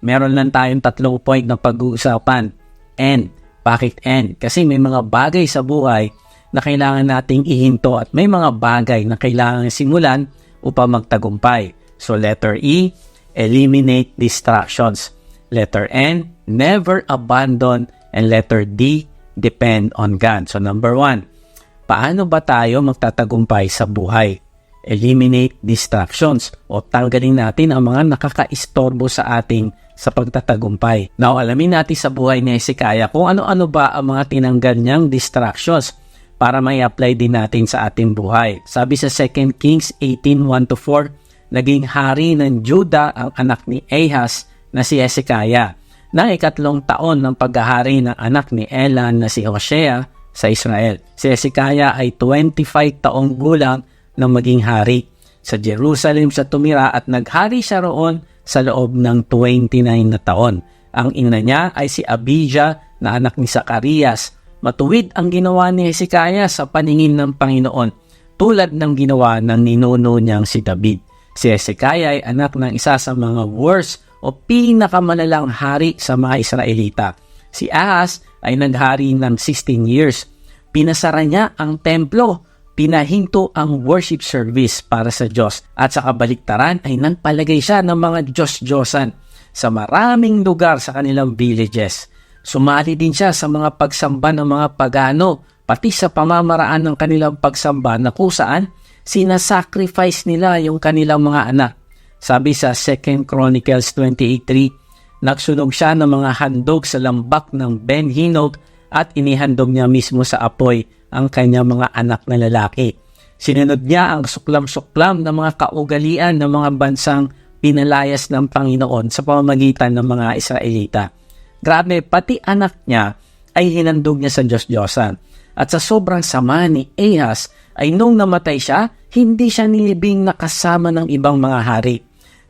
meron lang tayong tatlong point na pag-uusapan. And, bakit and? Kasi may mga bagay sa buhay na kailangan nating ihinto at may mga bagay na kailangan simulan upang magtagumpay. So letter E, eliminate distractions. Letter N, never abandon. And letter D, depend on God. So number one, paano ba tayo magtatagumpay sa buhay? Eliminate distractions o tanggalin natin ang mga nakakaistorbo sa ating sa pagtatagumpay. Now, alamin natin sa buhay ni Hezekiah kung ano-ano ba ang mga tinanggal niyang distractions para may apply din natin sa ating buhay. Sabi sa 2 Kings 18:1-4, naging hari ng Juda ang anak ni Ahaz na si Hezekiah. Nang ikatlong taon ng paghahari ng anak ni Elan na si Hosea sa Israel. Si Hezekiah ay 25 taong gulang nang maging hari. Sa Jerusalem siya tumira at naghari siya roon sa loob ng 29 na taon. Ang ina niya ay si Abijah na anak ni Zacarias. Matuwid ang ginawa ni Hezekiah sa paningin ng Panginoon tulad ng ginawa ng ninuno niyang si David. Si Hezekiah ay anak ng isa sa mga worst o pinakamalalang hari sa mga Israelita. Si Ahaz ay naghari ng 16 years. Pinasara niya ang templo pinahinto ang worship service para sa Diyos at sa kabaliktaran ay nagpalagay siya ng mga Diyos-Diyosan sa maraming lugar sa kanilang villages. Sumali din siya sa mga pagsamba ng mga pagano pati sa pamamaraan ng kanilang pagsamba na kung saan sinasacrifice nila yung kanilang mga anak. Sabi sa 2 Chronicles 28.3, nagsunog siya ng mga handog sa lambak ng Ben Hinog at inihandog niya mismo sa apoy ang kanyang mga anak na lalaki. Sinunod niya ang suklam-suklam ng mga kaugalian ng mga bansang pinalayas ng Panginoon sa pamamagitan ng mga Israelita. Grabe, pati anak niya ay hinandog niya sa Diyos-Diyosan. At sa sobrang sama ni Ahaz ay nung namatay siya, hindi siya nilibing nakasama ng ibang mga hari.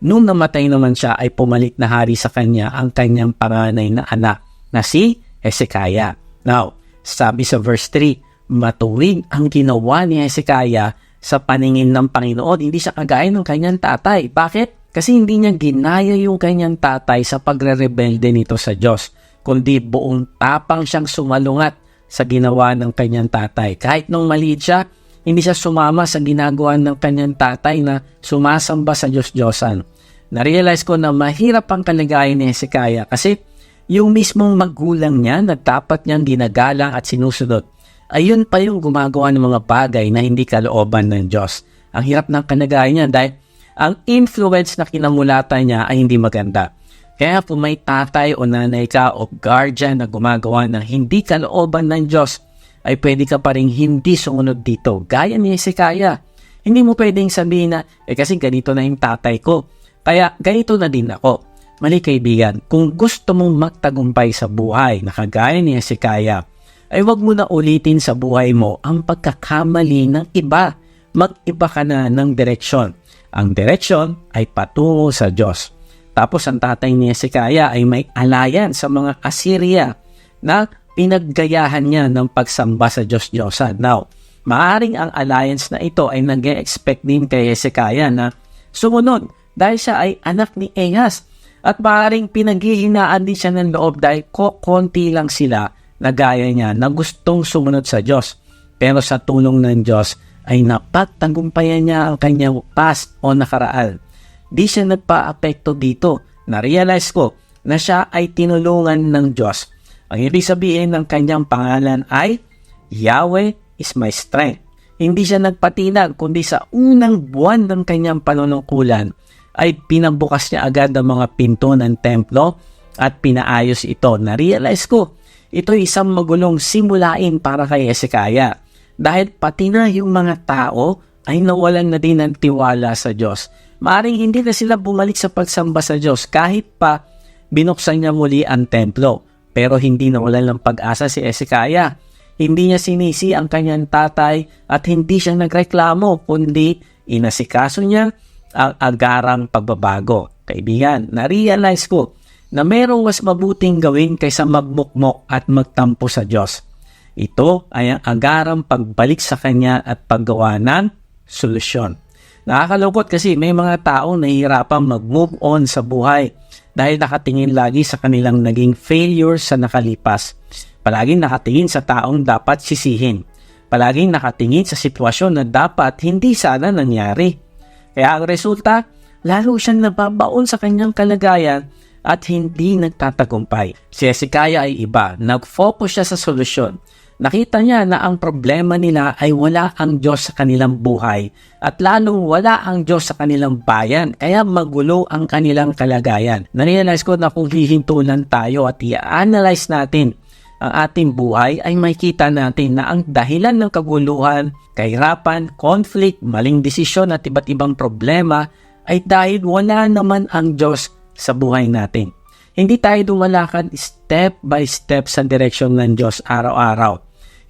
Nung namatay naman siya ay pumalit na hari sa kanya ang kanyang panganay na anak na si Hezekiah. Now, sabi sa verse 3, matuwid ang ginawa ni Hezekiah sa paningin ng Panginoon. Hindi siya kagaya ng kanyang tatay. Bakit? Kasi hindi niya ginaya yung kanyang tatay sa pagre-rebelde nito sa Diyos, kundi buong tapang siyang sumalungat sa ginawa ng kanyang tatay. Kahit nung maliit siya, hindi siya sumama sa ginagawa ng kanyang tatay na sumasamba sa Diyos-Diyosan. Na-realize ko na mahirap ang kalagayan ni Hezekiah kasi yung mismong magulang niya na dapat niyang ginagalang at sinusunod ayun pa yung gumagawa ng mga bagay na hindi kalooban ng Diyos. Ang hirap ng kanagayan niya dahil ang influence na kinamulatan niya ay hindi maganda. Kaya kung may tatay o nanay ka o guardian na gumagawa ng hindi kalooban ng Diyos, ay pwede ka pa rin hindi sumunod dito. Gaya ni Hezekiah. Hindi mo pwedeng sabihin na, eh kasi ganito na yung tatay ko. Kaya ganito na din ako. Mali kaibigan, kung gusto mong magtagumpay sa buhay na kagaya ni Hezekiah, ay wag mo na ulitin sa buhay mo ang pagkakamali ng iba. Mag-iba ka na ng direksyon. Ang direksyon ay patungo sa Diyos. Tapos ang tatay ni Hezekiah ay may alayan sa mga Assyria na pinaggayahan niya ng pagsamba sa Diyos-Diyosan. Now, maaring ang alliance na ito ay nag-expect din kay Hezekiah na sumunod dahil siya ay anak ni Ahaz. At maaring pinaghihinaan din siya ng loob dahil ko konti lang sila na gaya niya na gustong sumunod sa Diyos. Pero sa tulong ng Diyos ay napagtagumpayan niya ang kanyang past o nakaraan. Di siya nagpa-apekto dito. Na-realize ko na siya ay tinulungan ng Diyos. Ang ibig sabihin ng kanyang pangalan ay Yahweh is my strength. Hindi siya nagpatinag kundi sa unang buwan ng kanyang panunungkulan ay pinabukas niya agad ang mga pinto ng templo at pinaayos ito. Na-realize ko ito isang magulong simulain para kay Hezekiah dahil pati na yung mga tao ay nawalan na din ng tiwala sa Diyos. Maaring hindi na sila bumalik sa pagsamba sa Diyos kahit pa binuksan niya muli ang templo. Pero hindi nawalan ng pag-asa si Hezekiah. Hindi niya sinisi ang kanyang tatay at hindi siya nagreklamo kundi inasikaso niya ang agarang pagbabago. Kaibigan, na-realize ko na merong mas mabuting gawin kaysa magmukmok at magtampo sa Diyos. Ito ay ang agarang pagbalik sa Kanya at paggawa ng solusyon. Nakakalungkot kasi may mga tao nahihirapan mag-move on sa buhay dahil nakatingin lagi sa kanilang naging failure sa nakalipas. Palaging nakatingin sa taong dapat sisihin. Palaging nakatingin sa sitwasyon na dapat hindi sana nangyari. Kaya ang resulta, lalo siyang nababaon sa kanyang kalagayan at hindi nagtatagumpay. Si Hezekiah ay iba, nag-focus siya sa solusyon. Nakita niya na ang problema nila ay wala ang Diyos sa kanilang buhay at lalong wala ang Diyos sa kanilang bayan kaya magulo ang kanilang kalagayan. Narealize ko na kung hihintulan tayo at i-analyze natin ang ating buhay ay makita natin na ang dahilan ng kaguluhan, kahirapan, conflict, maling desisyon at iba't ibang problema ay dahil wala naman ang Diyos sa buhay natin. Hindi tayo dumalakad step by step sa direksyon ng Diyos araw-araw.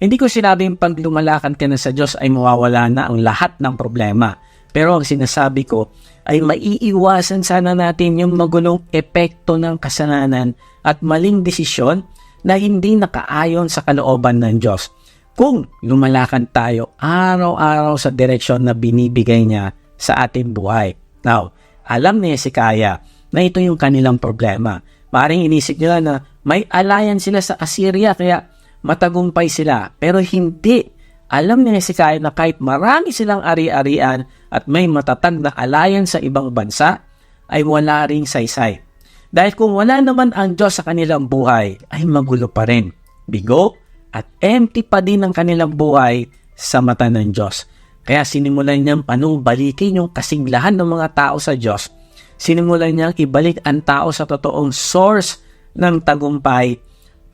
Hindi ko sinabing pag lumalakad ka na sa Diyos ay mawawala na ang lahat ng problema. Pero ang sinasabi ko ay maiiwasan sana natin yung magulong epekto ng kasalanan at maling desisyon na hindi nakaayon sa kalooban ng Diyos. Kung lumalakad tayo araw-araw sa direksyon na binibigay niya sa ating buhay. Now, alam ni Hezekiah na ito yung kanilang problema. Maring inisip nila na may alliance sila sa Assyria kaya matagumpay sila. Pero hindi. Alam ni Hezekiah na kahit marami silang ari-arian at may matatag na alliance sa ibang bansa, ay wala ring saysay. Dahil kung wala naman ang Diyos sa kanilang buhay, ay magulo pa rin. Bigo at empty pa din ang kanilang buhay sa mata ng Diyos. Kaya sinimulan niyang panumbalikin yung kasiglahan ng mga tao sa Diyos. Sinimulan niyang ibalik ang tao sa totoong source ng tagumpay,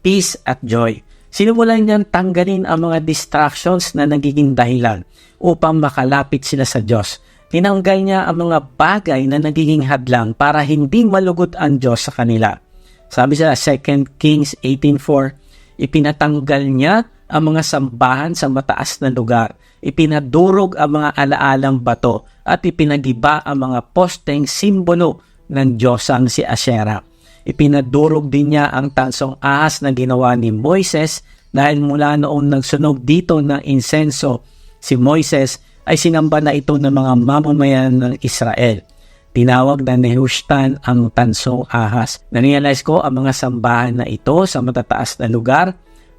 peace at joy. Sinimulan niyang tanggalin ang mga distractions na nagiging dahilan upang makalapit sila sa Diyos. Tinanggal niya ang mga bagay na nagiging hadlang para hindi malugot ang Diyos sa kanila. Sabi sa 2 Kings 18.4, ipinatanggal niya ang mga sambahan sa mataas na lugar. Ipinadurog ang mga alaalang bato at ipinagiba ang mga posteng simbolo ng Diyosang si Asherah. Ipinadurog din niya ang tansong ahas na ginawa ni Moises dahil mula noong nagsunog dito ng insenso si Moises ay sinamba na ito ng mga mamamayan ng Israel. Tinawag na Nehushtan ang tansong ahas. Narealize ko ang mga sambahan na ito sa matataas na lugar,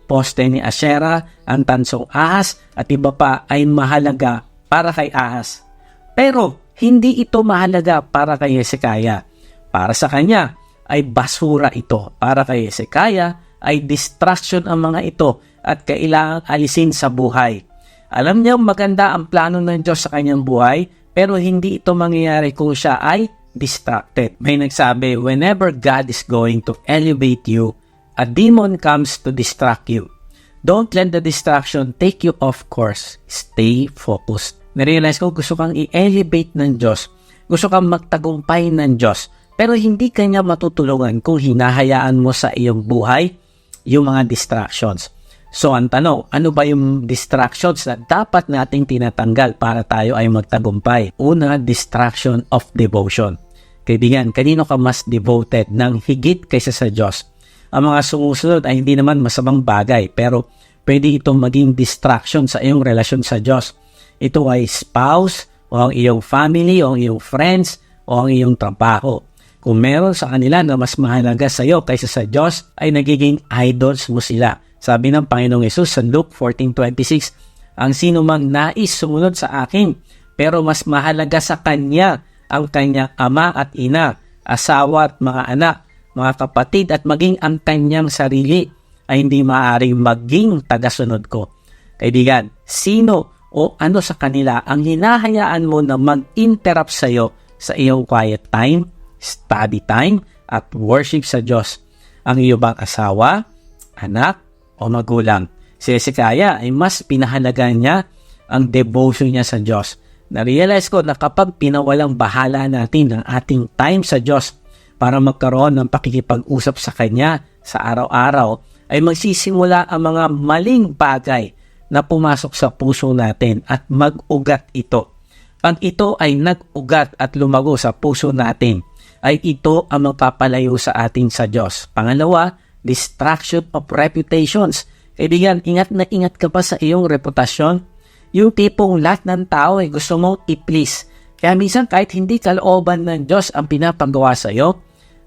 poste ni Asherah, ang tansong ahas at iba pa ay mahalaga para kay ahas. Pero hindi ito mahalaga para kay Hezekiah. Para sa kanya, ay basura ito. Para kay Hezekiah ay distraction ang mga ito at kailangang alisin sa buhay. Alam niya maganda ang plano ng Diyos sa kanyang buhay pero hindi ito mangyayari kung siya ay distracted. May nagsabi, whenever God is going to elevate you, a demon comes to distract you. Don't let the distraction take you off course. Stay focused. Narealize ko gusto kang i-elevate ng Diyos. Gusto kang magtagumpay ng Diyos pero hindi kanya matutulungan kung hinahayaan mo sa iyong buhay yung mga distractions. So ang tanong, ano ba yung distractions na dapat nating tinatanggal para tayo ay magtagumpay? Una, distraction of devotion. Kaibigan, kanino ka mas devoted ng higit kaysa sa Diyos? Ang mga sumusunod ay hindi naman masamang bagay pero pwede itong maging distraction sa iyong relasyon sa Diyos. Ito ay spouse o ang iyong family o ang iyong friends o ang iyong trabaho. Kung meron sa kanila na mas mahalaga sa iyo kaysa sa Diyos, ay nagiging idols mo sila. Sabi ng Panginoong Yesus sa Luke 14.26, Ang sino mang nais sumunod sa akin, pero mas mahalaga sa kanya ang kanyang ama at ina, asawa at mga anak, mga kapatid at maging ang kanyang sarili ay hindi maaaring maging tagasunod ko. Kaibigan, sino o ano sa kanila ang hinahayaan mo na mag-interrupt sa iyo sa iyong quiet time? study time, at worship sa Diyos. Ang iyo bang asawa, anak, o magulang? Si Hezekiah ay mas pinahalaga niya ang devotion niya sa Diyos. Na-realize ko na kapag pinawalang bahala natin ang ating time sa Diyos para magkaroon ng pakikipag-usap sa Kanya sa araw-araw, ay magsisimula ang mga maling bagay na pumasok sa puso natin at mag-ugat ito. Pag ito ay nag-ugat at lumago sa puso natin, ay ito ang magpapalayo sa atin sa Diyos. Pangalawa, distraction of reputations. Kaibigan, ingat na ingat ka pa sa iyong reputasyon. Yung tipong lahat ng tao ay gusto mong i-please. Kaya minsan kahit hindi kalooban ng Diyos ang pinapagawa sa iyo,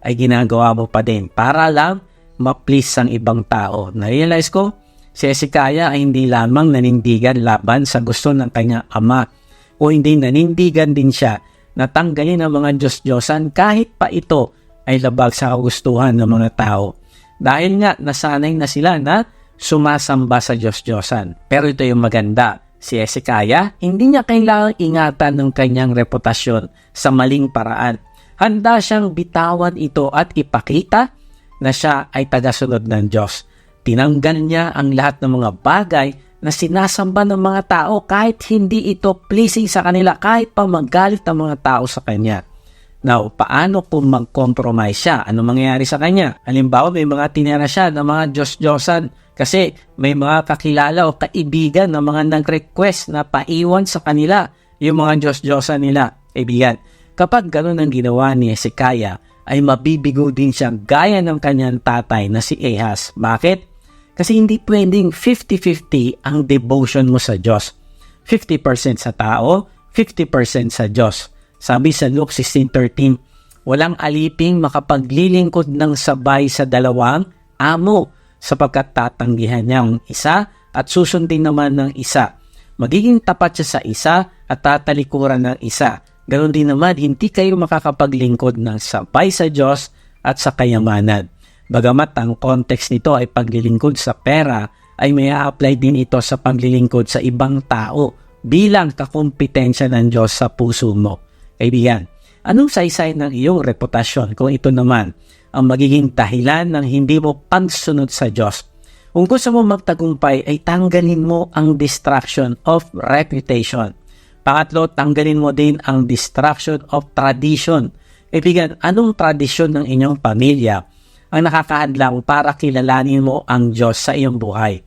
ay ginagawa mo pa din para lang ma-please ang ibang tao. Na-realize ko, si Hezekiah ay hindi lamang nanindigan laban sa gusto ng kanyang ama o hindi nanindigan din siya na tanggalin ang mga Diyos-Diyosan kahit pa ito ay labag sa kagustuhan ng mga tao. Dahil nga nasanay na sila na sumasamba sa Diyos-Diyosan. Pero ito yung maganda. Si Hezekiah, hindi niya kailangang ingatan ng kanyang reputasyon sa maling paraan. Handa siyang bitawan ito at ipakita na siya ay tagasunod ng Diyos. Tinanggal niya ang lahat ng mga bagay na sinasamba ng mga tao kahit hindi ito pleasing sa kanila, kahit pa magalit ang mga tao sa kanya. Now, paano kung mag-compromise siya? Ano mangyayari sa kanya? Halimbawa, may mga tinira siya ng mga Diyos-Diyosan kasi may mga kakilala o kaibigan na mga nag-request na paiwan sa kanila yung mga Diyos-Diyosan nila. Kaibigan, kapag gano'n ang ginawa ni Hezekiah, ay mabibigo din siya gaya ng kanyang tatay na si Ahaz. Bakit? Kasi hindi pwedeng 50-50 ang devotion mo sa Diyos. 50% sa tao, 50% sa Diyos. Sabi sa Luke 16.13, Walang aliping makapaglilingkod ng sabay sa dalawang amo sapagkat tatanggihan niya ang isa at susundin naman ng isa. Magiging tapat siya sa isa at tatalikuran ng isa. Ganon din naman, hindi kayo makakapaglingkod ng sabay sa Diyos at sa kayamanan. Bagamat ang context nito ay paglilingkod sa pera, ay may apply din ito sa paglilingkod sa ibang tao bilang kakumpetensya ng Diyos sa puso mo. Kaibigan, anong saysay ng iyong reputasyon kung ito naman ang magiging dahilan ng hindi mo pagsunod sa Diyos? Kung gusto mo magtagumpay ay tanggalin mo ang distraction of reputation. Pangatlo, tanggalin mo din ang distraction of tradition. Kaibigan, anong tradisyon ng inyong pamilya ang nakakahadlang para kilalanin mo ang Diyos sa iyong buhay?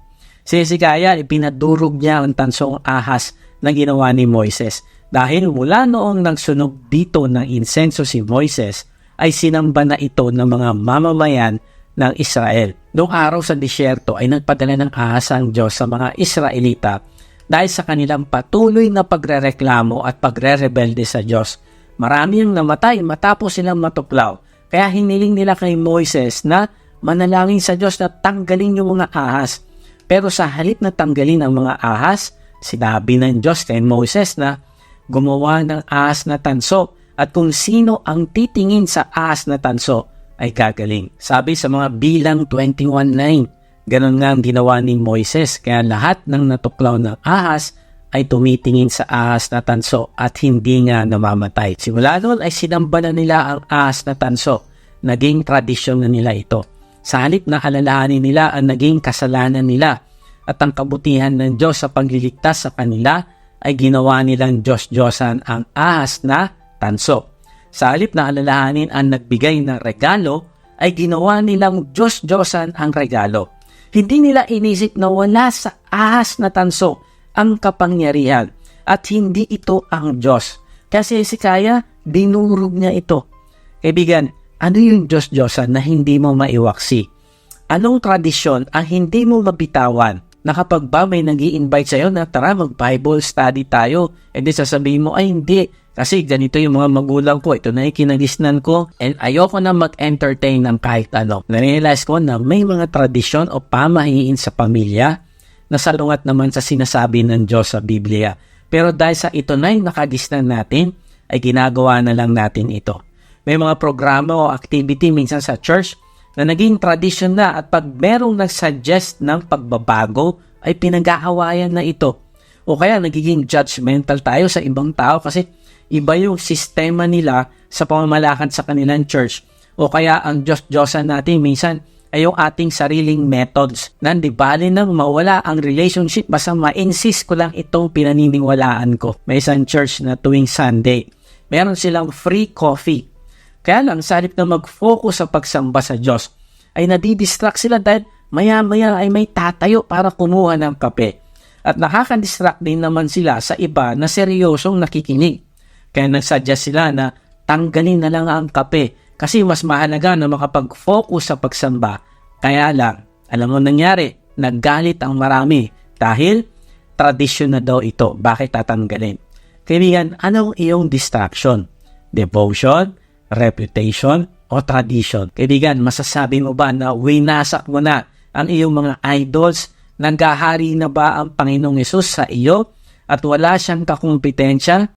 Si Hezekiah, ipinadurog niya ang tansong ahas na ginawa ni Moises. Dahil mula noong nagsunog dito ng insenso si Moises, ay sinamba na ito ng mga mamamayan ng Israel. Noong araw sa disyerto ay nagpadala ng ahas ang Diyos sa mga Israelita dahil sa kanilang patuloy na pagrereklamo at pagre-rebelde sa Diyos. Marami ang namatay matapos silang matuklaw. Kaya hiniling nila kay Moises na manalangin sa Diyos na tanggalin yung mga ahas. Pero sa halip na tanggalin ang mga ahas, sinabi ng Diyos kay Moses na gumawa ng ahas na tanso at kung sino ang titingin sa ahas na tanso ay gagaling. Sabi sa mga bilang 21.9, ganon nga ang ginawa ni Moises kaya lahat ng natuklaw ng ahas ay tumitingin sa ahas na tanso at hindi nga namamatay. Simula noon ay sinamba na nila ang ahas na tanso. Naging tradisyon na nila ito. Sa halip na alalahanin nila ang naging kasalanan nila at ang kabutihan ng Diyos sa pagliligtas sa kanila ay ginawa nilang Diyos-Diyosan ang ahas na tanso. Sa halip na alalahanin ang nagbigay ng regalo, ay ginawa nilang Diyos-Diyosan ang regalo. Hindi nila inisip na wala sa ahas na tanso ang kapangyarihan at hindi ito ang Diyos. Kasi si Kaya, dinurog niya ito. Kaibigan, ano yung Diyos-Diyosan na hindi mo maiwaksi? Anong tradisyon ang hindi mo mabitawan na kapag ba may nag invite sa'yo na tara mag-Bible study tayo, edi sasabihin mo, ay hindi, kasi ganito yung mga magulang ko, ito na yung kinagisnan ko, and ayoko na mag-entertain ng kahit ano. Narealize ko na may mga tradisyon o pamahiin sa pamilya na salungat naman sa sinasabi ng Diyos sa Biblia. Pero dahil sa ito na yung nakagisnan natin, ay ginagawa na lang natin ito. May mga programa o activity minsan sa church na naging tradition na at pag merong nag-suggest ng pagbabago ay pinag-aawayan na ito. O kaya nagiging judgmental tayo sa ibang tao kasi iba yung sistema nila sa pamamalakad sa kanilang church. O kaya ang Diyos-Diyosan natin minsan ay yung ating sariling methods. Nandi bali nang mawala ang relationship basta ma-insist ko lang itong pinaniniwalaan ko. May isang church na tuwing Sunday. Meron silang free coffee kaya lang, sa halip na mag-focus sa pagsamba sa Diyos, ay nadidistract sila dahil maya-maya ay may tatayo para kumuha ng kape. At nakaka-distract din naman sila sa iba na seryosong nakikinig. Kaya nagsuggest sila na tanggalin na lang ang kape kasi mas mahalaga na makapag-focus sa pagsamba. Kaya lang, alam mo nangyari, naggalit ang marami dahil tradisyon na daw ito. Bakit tatanggalin? Kaibigan, anong iyong distraction? Devotion? reputation, o tradition. Kaibigan, masasabi mo ba na winasak mo na ang iyong mga idols? Nanggahari na ba ang Panginoong Yesus sa iyo at wala siyang kakumpetensya